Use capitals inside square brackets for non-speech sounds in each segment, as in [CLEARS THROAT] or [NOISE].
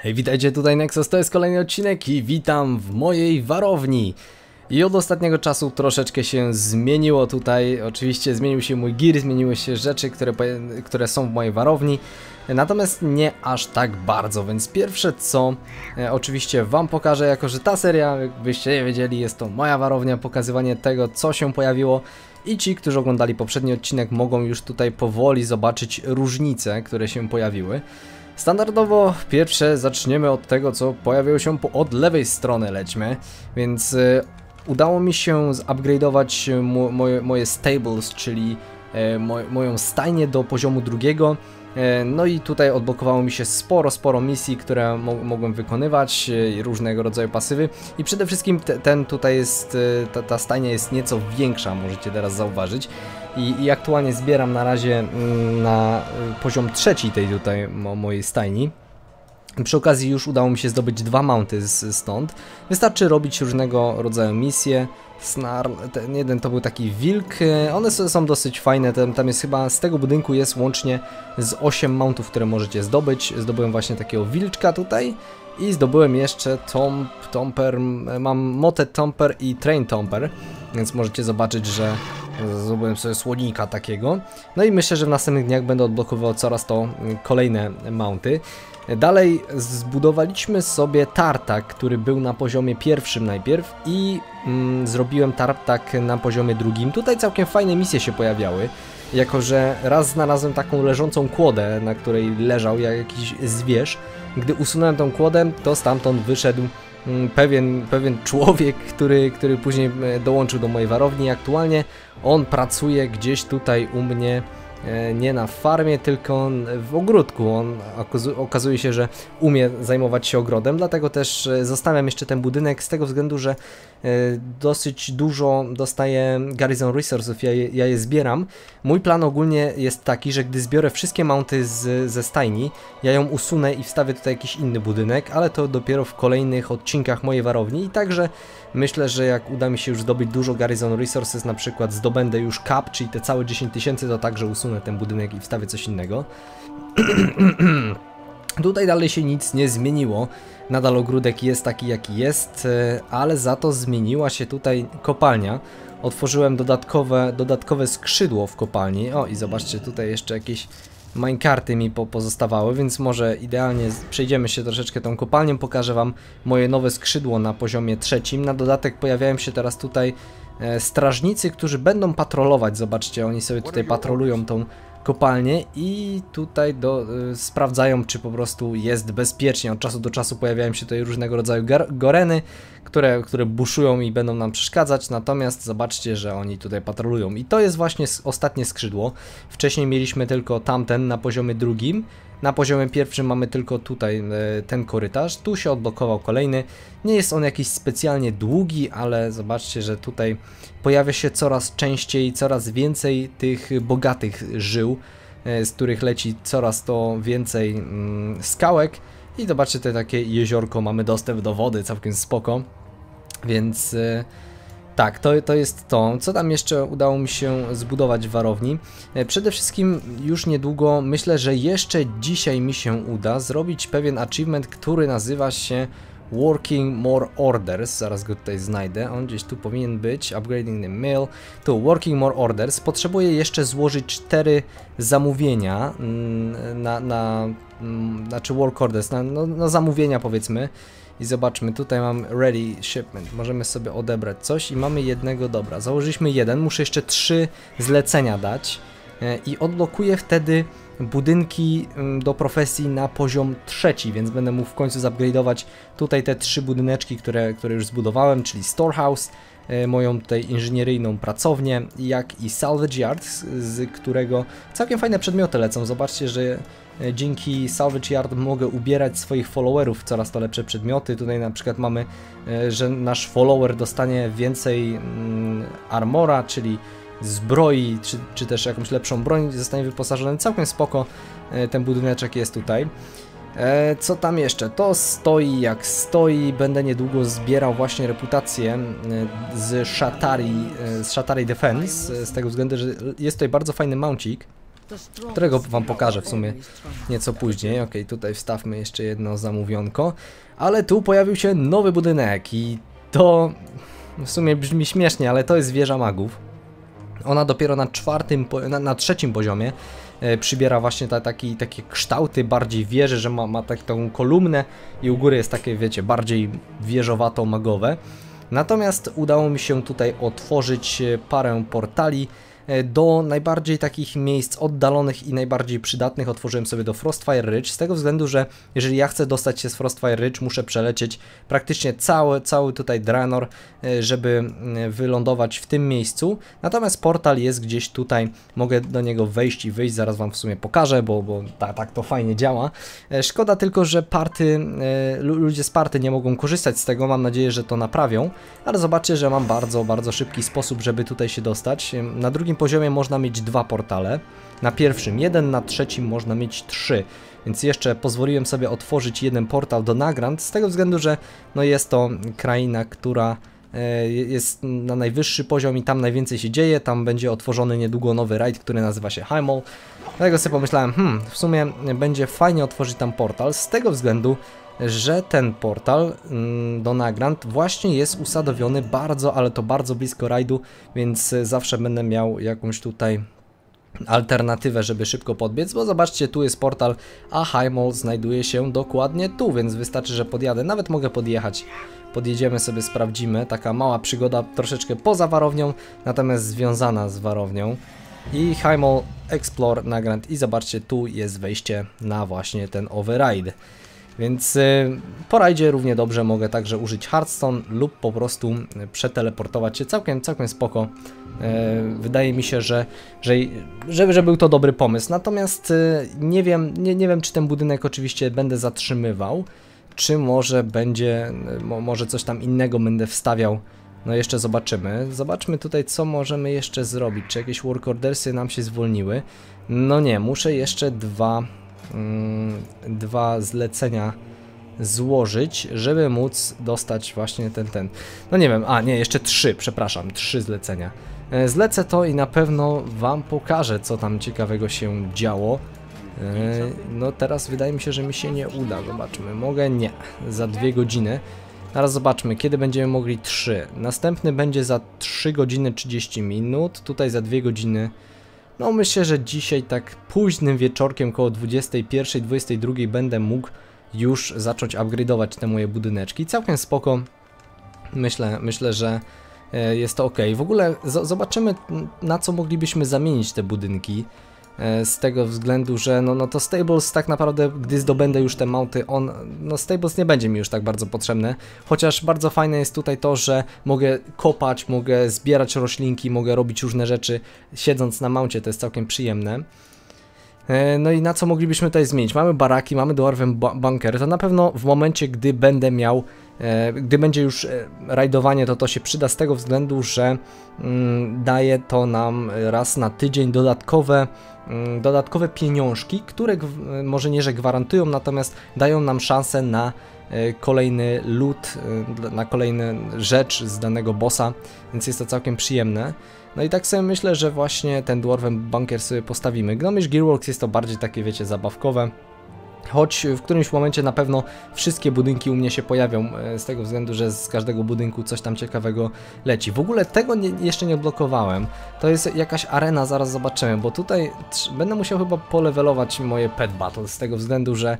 Hej, witajcie tutaj Nexus, to jest kolejny odcinek i witam w mojej warowni. I od ostatniego czasu troszeczkę się zmieniło tutaj, oczywiście zmienił się mój gear, zmieniły się rzeczy, które, które są w mojej warowni. Natomiast nie aż tak bardzo, więc pierwsze co e, oczywiście wam pokażę, jako że ta seria, jakbyście nie wiedzieli, jest to moja warownia, pokazywanie tego co się pojawiło i ci, którzy oglądali poprzedni odcinek mogą już tutaj powoli zobaczyć różnice, które się pojawiły. Standardowo pierwsze zaczniemy od tego, co pojawiło się po, od lewej strony lećmy, więc y, udało mi się zupgrade'ować mo, moje, moje stables, czyli y, moją stajnię do poziomu drugiego. E, no i tutaj odblokowało mi się sporo, sporo misji, które mo mogłem wykonywać, e, różnego rodzaju pasywy. I przede wszystkim te, ten tutaj jest, ta, ta stajnia jest nieco większa, możecie teraz zauważyć i, i aktualnie zbieram na razie mm, na poziom trzeci tej tutaj mo mojej stajni. Przy okazji już udało mi się zdobyć dwa mounty stąd. Wystarczy robić różnego rodzaju misje. Snarl, ten jeden to był taki wilk, one są dosyć fajne, tam, tam jest chyba, z tego budynku jest łącznie z 8 mountów, które możecie zdobyć. Zdobyłem właśnie takiego wilczka tutaj i zdobyłem jeszcze Tomp, Tomper, mam Motet Tomper i Train Tomper, więc możecie zobaczyć, że zdobyłem sobie słonika takiego. No i myślę, że w następnych dniach będę odblokowywał coraz to kolejne mounty. Dalej zbudowaliśmy sobie tartak, który był na poziomie pierwszym najpierw i mm, zrobiłem tartak na poziomie drugim. Tutaj całkiem fajne misje się pojawiały, jako że raz znalazłem taką leżącą kłodę, na której leżał jak jakiś zwierz. Gdy usunąłem tą kłodę, to stamtąd wyszedł pewien, pewien człowiek, który, który później e, dołączył do mojej warowni. Aktualnie on pracuje gdzieś tutaj u mnie E, nie na farmie, tylko w ogródku. On okazuje się, że umie zajmować się ogrodem, dlatego też e, zostawiam jeszcze ten budynek z tego względu, że dosyć dużo dostaję Garrison Resourcesów, ja je, ja je zbieram. Mój plan ogólnie jest taki, że gdy zbiorę wszystkie mounty z, ze stajni, ja ją usunę i wstawię tutaj jakiś inny budynek, ale to dopiero w kolejnych odcinkach mojej warowni i także myślę, że jak uda mi się już zdobyć dużo Garrison Resources, na przykład zdobędę już cap, czyli te całe 10 tysięcy, to także usunę ten budynek i wstawię coś innego. [CLEARS THROAT] Tutaj dalej się nic nie zmieniło. Nadal ogródek jest taki jaki jest, e, ale za to zmieniła się tutaj kopalnia. Otworzyłem dodatkowe, dodatkowe skrzydło w kopalni. O i zobaczcie, tutaj jeszcze jakieś minecarty mi po pozostawały, więc może idealnie przejdziemy się troszeczkę tą kopalnią, pokażę wam moje nowe skrzydło na poziomie trzecim. Na dodatek pojawiają się teraz tutaj E, strażnicy, którzy będą patrolować. Zobaczcie, oni sobie tutaj patrolują tą kopalnię i tutaj do, y, sprawdzają, czy po prostu jest bezpiecznie. Od czasu do czasu pojawiają się tutaj różnego rodzaju goreny, które, które buszują i będą nam przeszkadzać, natomiast zobaczcie, że oni tutaj patrolują. I to jest właśnie ostatnie skrzydło. Wcześniej mieliśmy tylko tamten na poziomie drugim, na poziomie pierwszym mamy tylko tutaj e, ten korytarz, tu się odblokował kolejny. Nie jest on jakiś specjalnie długi, ale zobaczcie, że tutaj pojawia się coraz częściej, coraz więcej tych bogatych żył, e, z których leci coraz to więcej mm, skałek. I zobaczcie, tutaj takie jeziorko, mamy dostęp do wody, całkiem spoko. Więc... E, tak, to, to jest to. Co tam jeszcze udało mi się zbudować w warowni? E, przede wszystkim już niedługo, myślę, że jeszcze dzisiaj mi się uda zrobić pewien achievement, który nazywa się Working More Orders, zaraz go tutaj znajdę, on gdzieś tu powinien być, Upgrading the Mill, tu Working More Orders, potrzebuję jeszcze złożyć cztery zamówienia mm, na, na, mm, znaczy Work Orders, na, no, na zamówienia powiedzmy, i zobaczmy, tutaj mam ready shipment. Możemy sobie odebrać coś i mamy jednego, dobra. Założyliśmy jeden, muszę jeszcze trzy zlecenia dać. E, i odblokuję wtedy budynki mm, do profesji na poziom trzeci, więc będę mógł w końcu zupgrade'ować tutaj te trzy budyneczki, które, które już zbudowałem, czyli storehouse, e, moją tutaj inżynieryjną pracownię, jak i salvage yard, z którego całkiem fajne przedmioty lecą. Zobaczcie, że E, dzięki Salvage Yard mogę ubierać swoich followerów w coraz to lepsze przedmioty. Tutaj na przykład mamy, e, że nasz follower dostanie więcej mm, armora, czyli zbroi, czy, czy też jakąś lepszą broń zostanie wyposażony. Całkiem spoko e, ten budyneczek jest tutaj. Co tam jeszcze? To stoi jak stoi. Będę niedługo zbierał właśnie reputację z Shatari, z Shatari Defense, z tego względu, że jest tutaj bardzo fajny mouncik którego wam pokażę w sumie nieco później. Ok, tutaj wstawmy jeszcze jedno zamówionko. Ale tu pojawił się nowy budynek i to w sumie brzmi śmiesznie, ale to jest wieża magów. Ona dopiero na czwartym, na, na trzecim poziomie e, przybiera właśnie ta, taki, takie kształty bardziej wieży, że ma, ma taką kolumnę i u góry jest takie, wiecie, bardziej wieżowato-magowe. Natomiast udało mi się tutaj otworzyć e, parę portali, do najbardziej takich miejsc oddalonych i najbardziej przydatnych otworzyłem sobie do Frostfire Ridge, z tego względu, że jeżeli ja chcę dostać się z Frostfire Ridge, muszę przelecieć praktycznie cały, cały tutaj Draenor, e, żeby e, wylądować w tym miejscu. Natomiast portal jest gdzieś tutaj, mogę do niego wejść i wyjść, zaraz Wam w sumie pokażę, bo, bo tak, tak to fajnie działa. Szkoda tylko, że party, ludzie z party nie mogą korzystać z tego, mam nadzieję, że to naprawią, ale zobaczcie, że mam bardzo, bardzo szybki sposób, żeby tutaj się dostać. Na drugim poziomie można mieć dwa portale, na pierwszym jeden, na trzecim można mieć trzy. Więc jeszcze pozwoliłem sobie otworzyć jeden portal do Nagrand, z tego względu, że no jest to kraina, która e, jest na najwyższy poziom i tam najwięcej się dzieje, tam będzie otworzony niedługo nowy raid, który nazywa się Heimol. Dlatego sobie pomyślałem, hmm, w sumie będzie fajnie otworzyć tam portal, z tego względu, że ten portal mm, do Nagrand właśnie jest usadowiony bardzo, ale to bardzo blisko rajdu, więc zawsze będę miał jakąś tutaj alternatywę, żeby szybko podbiec, bo zobaczcie, tu jest portal, a Highmall znajduje się dokładnie tu, więc wystarczy, że podjadę, nawet mogę podjechać. Podjedziemy sobie, sprawdzimy, taka mała przygoda troszeczkę poza warownią, natomiast związana z warownią. I Highmall Explore Nagrand i zobaczcie, tu jest wejście na właśnie ten override. Więc y, po rajdzie równie dobrze mogę także użyć Hearthstone lub po prostu przeteleportować się całkiem, całkiem spoko. Y, wydaje mi się, że, że, że, że był to dobry pomysł. Natomiast y, nie wiem, nie, nie wiem, czy ten budynek oczywiście będę zatrzymywał, czy może będzie, może coś tam innego będę wstawiał. No jeszcze zobaczymy. Zobaczmy tutaj, co możemy jeszcze zrobić. Czy jakieś work ordersy nam się zwolniły? No nie, muszę jeszcze dwa dwa zlecenia złożyć, żeby móc dostać właśnie ten, ten. No nie wiem, a nie, jeszcze trzy, przepraszam, trzy zlecenia. E, zlecę to i na pewno Wam pokażę, co tam ciekawego się działo. E, no teraz wydaje mi się, że mi się nie uda, zobaczmy. Mogę? Nie, za dwie godziny. Teraz zobaczmy, kiedy będziemy mogli trzy. Następny będzie za 3 godziny 30 minut, tutaj za 2 godziny no myślę, że dzisiaj tak późnym wieczorkiem koło 21-22 będę mógł już zacząć upgrade'ować te moje budyneczki. Całkiem spoko. Myślę, myślę, że e, jest to ok. W ogóle zobaczymy na co moglibyśmy zamienić te budynki. E, z tego względu, że no, no to Stables tak naprawdę, gdy zdobędę już te mounty, on, no Stables nie będzie mi już tak bardzo potrzebne, chociaż bardzo fajne jest tutaj to, że mogę kopać, mogę zbierać roślinki, mogę robić różne rzeczy siedząc na mouncie, to jest całkiem przyjemne. E, no i na co moglibyśmy tutaj zmienić? Mamy baraki, mamy Dwarven Bunker, to na pewno w momencie, gdy będę miał gdy będzie już e, rajdowanie, to to się przyda z tego względu, że mm, daje to nam raz na tydzień dodatkowe, mm, dodatkowe pieniążki, które może nie, że gwarantują, natomiast dają nam szansę na e, kolejny loot, na kolejną rzecz z danego bossa, więc jest to całkiem przyjemne. No i tak sobie myślę, że właśnie ten Dwarven Bunker sobie postawimy. Gnomish Gearworks jest to bardziej takie, wiecie, zabawkowe. Choć w którymś momencie na pewno wszystkie budynki u mnie się pojawią, e, z tego względu, że z każdego budynku coś tam ciekawego leci. W ogóle tego nie, jeszcze nie blokowałem. To jest jakaś arena, zaraz zobaczymy, bo tutaj będę musiał chyba polewelować moje pet battle, z tego względu, że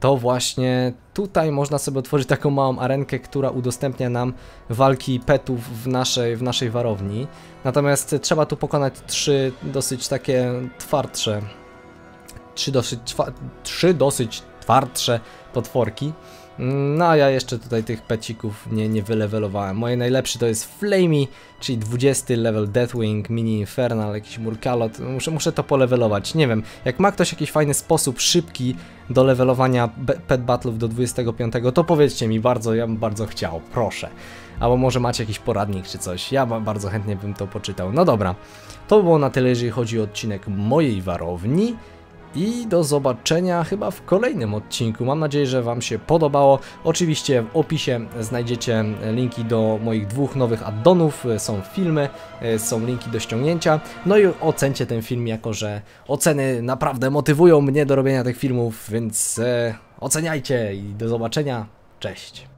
to właśnie tutaj można sobie otworzyć taką małą arenkę, która udostępnia nam walki petów w naszej, w naszej warowni. Natomiast trzeba tu pokonać trzy dosyć takie twardsze trzy dosyć, trzy dosyć twardsze potworki. No a ja jeszcze tutaj tych pecików nie, nie wylewelowałem. Moje najlepszy to jest Flamey, czyli 20 level Deathwing, Mini Infernal, jakiś Murkalot. Muszę, muszę to polewelować. Nie wiem, jak ma ktoś jakiś fajny sposób szybki do levelowania pet battle'ów do 25, to powiedzcie mi bardzo, ja bym bardzo chciał, proszę. Albo może macie jakiś poradnik czy coś, ja bardzo chętnie bym to poczytał. No dobra, to by było na tyle, jeżeli chodzi o odcinek mojej warowni. I do zobaczenia chyba w kolejnym odcinku. Mam nadzieję, że Wam się podobało. Oczywiście w opisie znajdziecie linki do moich dwóch nowych addonów, są filmy, są linki do ściągnięcia. No i ocencie ten film, jako że oceny naprawdę motywują mnie do robienia tych filmów, więc e, oceniajcie i do zobaczenia. Cześć.